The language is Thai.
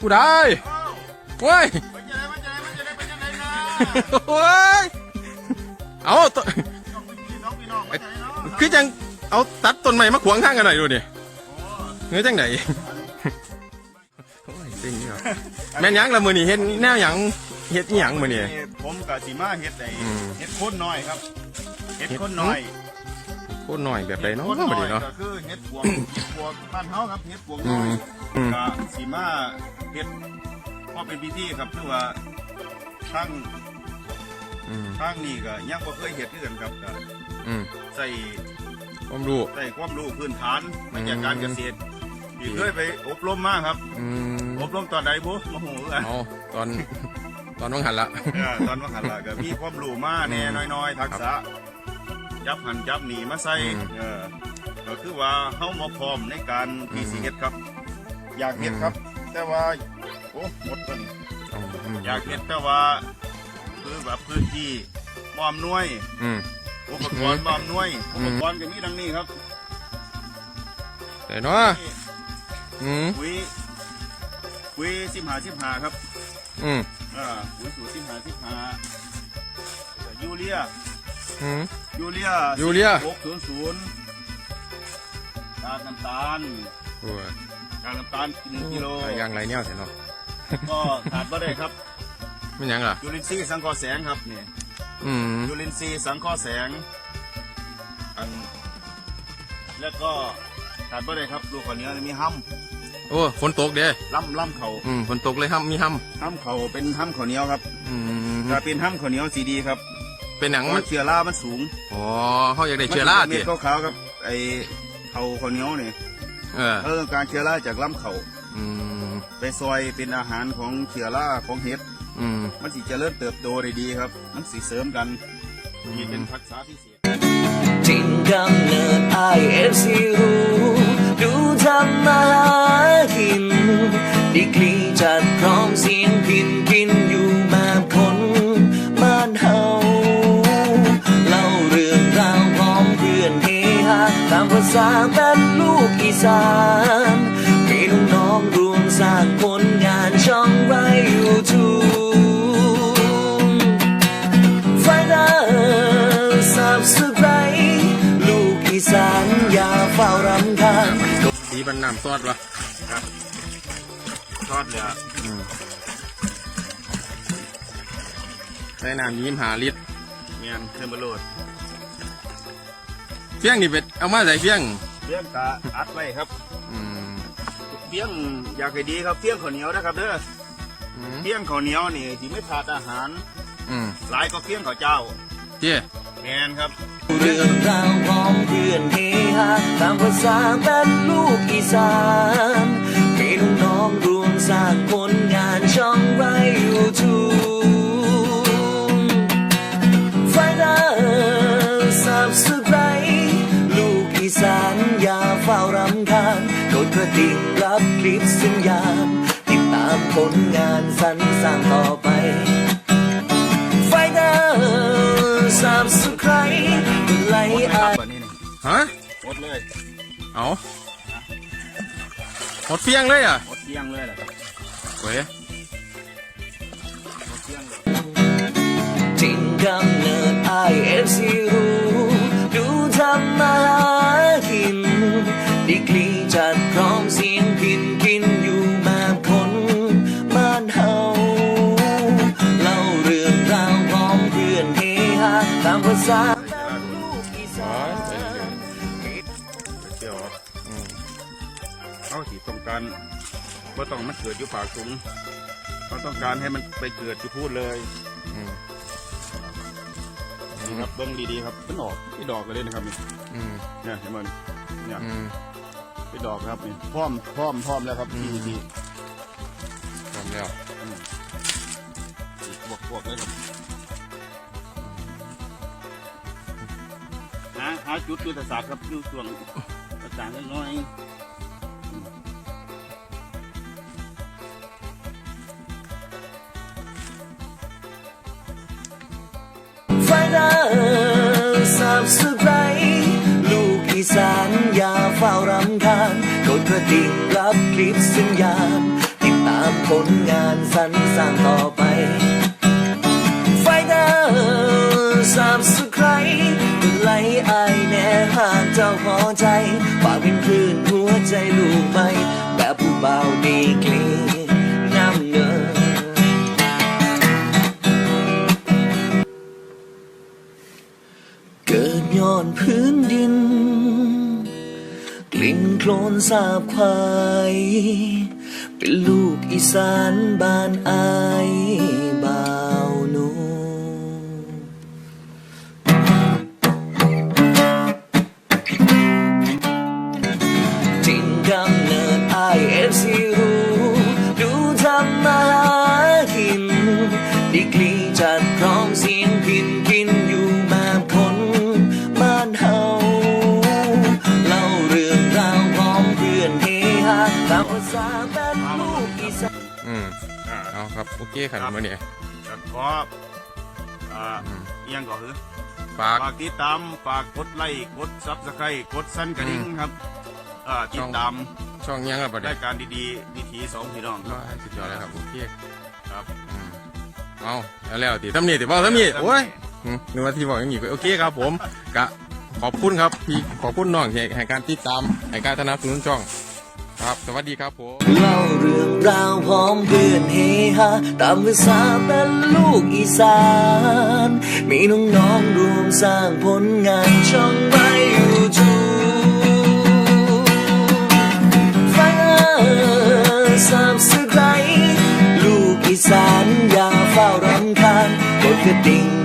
กูได้เว้ยมันจะได้มันจะได้มันจะได้เป็นยังไงนะเว้ยเอาต้นน้องพี่น้องพี่น้องมันจะได้เนาะคือจังเอาตัดต้นไม้มาขวางทางกันหน่อยดูดิเงยจังไหนโอ้ยจริงนี่ครับแม่นหยังละมือนี่เฮ็ดแนวหยังเฮ็ดอีหยังมือนี่ผมกับสีมาเฮ็ดไอ้อืมเฮ็ดข้นน้อยครับเฮ็ดข้นน้อย โคตรหน่อยแบบใดเนาะข้นบ่น้อดียเนาะ ก็คือเฮ็ดพวงพวงบ้านเฮาครับเฮ็ดพวงอืน้อมยอืม ก็สีมาเฮ็ดพอเป็นพิธีครับคือว่าทั้งอืมทั้งนี่ก็ยังบ่เคยเฮ็ดคือกันครับก็อืมใส่ผมรู้ ใส่ความรู้พื้นฐานมาจากการเกษตรที่เคยไปอบรมมาครับ อืมอบรมตอนใดบุมาหูกัน เอาตอนตอนน้องหันละ เออตอนว่าหันละก็มีความรู้มาแน่น้อยๆ ทักษะ จับหันจับหนีมาใส่อืมเออก็คือว่าเฮามาพร้อมในการที่สิเฮ็ดครับ อยากเฮ็ดครับ แต่ว่าโอ้หมดแล้วนี่เอาอืมอยากเฮ็ดแต่ว่าคือแบบพื้นที่บ่อมนวยอืมอุปกรณ์บ่อมนวยอือุมปกรณ์ก็มีดังนี้ครับแต่เนาะนี่อืมปุ๋ยปุ๋ยสิบหาสิบหาครับ อืมอ่าปุ๋ยสูตรสิบหาสิบหายูเรีย อืม ยูเรียยูเรีย หกศูนย์ศูนย์กากน้ำตาลโอ้ยกากน้ำตาลหนึ่งกิโล หลายอย่างไรเนี่ยเห็นเนาะก็ขาดบ่ได้ครับไม่หยังล่ะ ยูรินทรีย์สังเคราะห์แสงครับนี่อืม ยูรินทรีย์สังเคราะห์แสงอันแล้วก็ขาดบ่ได้ครับลูกข้าวเหนียวนี่มีห้โอ้ฝนตกเด้ำล่ำล่ำเขาอืมฝนตกเลยห้ำมีห้ห้ำเขาเป็นห้ำข้าวเหนียวครับำอืมถ้าเป็นห้ำข้าวเหนียวสีดีครับ เป็นหนังเพมัราะนเชื้อรามันสูงอ๋อเขาอยากได้เชื้อราเม็ดิดขาวๆครับไอเขาข้าวเหนียวนี่เออเออการเชื้อราจากล่ำเขาอืมไปซอยเป็นอาหารของเชื้อราของเห็ดอืม มันสิเจริญเติบโตได้ดีครับ มันสิเสริมกันนี่เป็นทักษะพิเศษจริงกำเนิด IFC รู้ดูทำมาหากินดีกรีจัดพร้อมเสียงพิน นน้ำซอดวะทอดเหลืออืมใส่น้ำยิ้มหาลิตรเมียนเทมเบอร์โรดเฟี้ยงนี่เป็ดเอามาใส่เฟี้ยงเฟี้ยงกะอัดไว้ครับอืมเฟี้ยงอยากให้ดีครับเฟี้ยงข้าวเหนียวนะครับเด้ออืมเฟี้ยงข้าวเหนียวนี่ที่ไม่ขาดอาหาร อืมหลายก็เฟี้ยงข้าวเจ้าเจ้แมนครับ เรื่องราวพร้อมเพื่อนเฮฮาตามภาษาเป็นลูกอีสานให้น้องๆรวมสร้างผลงานช่องไรยูทูบไฟเดอร์สับสไครลูกอีสานอย่าเฝ้ารำคาญกดกระดิ่งรับคลิปสัญญาณติดตามผลงานสรรสร้างต่อไปไฟเดอร์สับสไคร เลยคอารับวันนี้นี่ฮะหมดเลยเอาหมดเฟี้ยงเลยอะหมดเฟี้ยงเลยแหละครับเว้ยหมดเฟี้ยงเลยจริงกำเนิด IFC รู้ดูทำมาหากินดีกรีจัดพร้อมเสียงพินกินอยู่แบบคนบ้านเฮาเล่าเรื่องราวพร้อมเพื่อนเฮฮาตามภาษา ต้องการว่าต้องมันเกิดอยู่ปากถุงเขาต้องการให้มันไปเกิดที่พูดเลยอืมนี่ครับเบิ้งดีๆครับเป็นดอกที่ดอกกันเลยนะครับนี่อืมเนี่ยเห็นมันเนี่ยอืมเป็นดอกครับนี่พร้อมพร้อมพร้อมแล้วครับที่ที่พร้อมแล้วบวกบวกเลยครับหาหาจุดยุทธศาสตร์ครับอยู่ส่วนต่างๆน้อย ไฟเดอร์สับสไครลูกอีสานอย่าเฝ้ารำคาญกดกระดิ่งรับคลิปสัญญาณ ติดตามผลงานสรรสร้างต่อไปไฟเดอร์สามสุดใครก็ไล่อแน่หากเจ้าพอใจฝากเป็นคลื่น ลนโคลนสาบควาย เป็นลูกอีสานบ้านอายบา ฮาตามภาษาเป็นลูกอีสานอืมอ่าเอาครับ โอเคขันมาเนี่ยแล้วก็อ่าอิหยังก็คือฝาก ฝากติดตามฝากกดไลค์กดซับสไครต์กดสั่นกระดิ่งอืมครับอ่าติช่ดองตามช่องยังละประเดี๋ยรายวการดีๆวิถีสองพี่น้องคก็รับให้สุดยอดเลยครับ โอเคครับ อืมเอาแล้วแล้วติทำนี่ติบอกทำนี่โอ้ยอืมนึกว่าที่บอกอย่างนี้ก็โอเคครับ ผมกะขอบคุณครับพี่ขอบคุณน้องที่ให้การติดตามให้การสนับสนุนช่อง ครับ สวัสดีครับผม เล่าเรื่องราวพร้อมเพื่อนเฮฮาตามภาษาเป็นลูกอีสาน มีน้องๆรวมสร้างผลงานช่องไม่ยูทูฝาสับสไครลูกอีสานอย่าเฝ้ารำคาญกดกระดิ่ง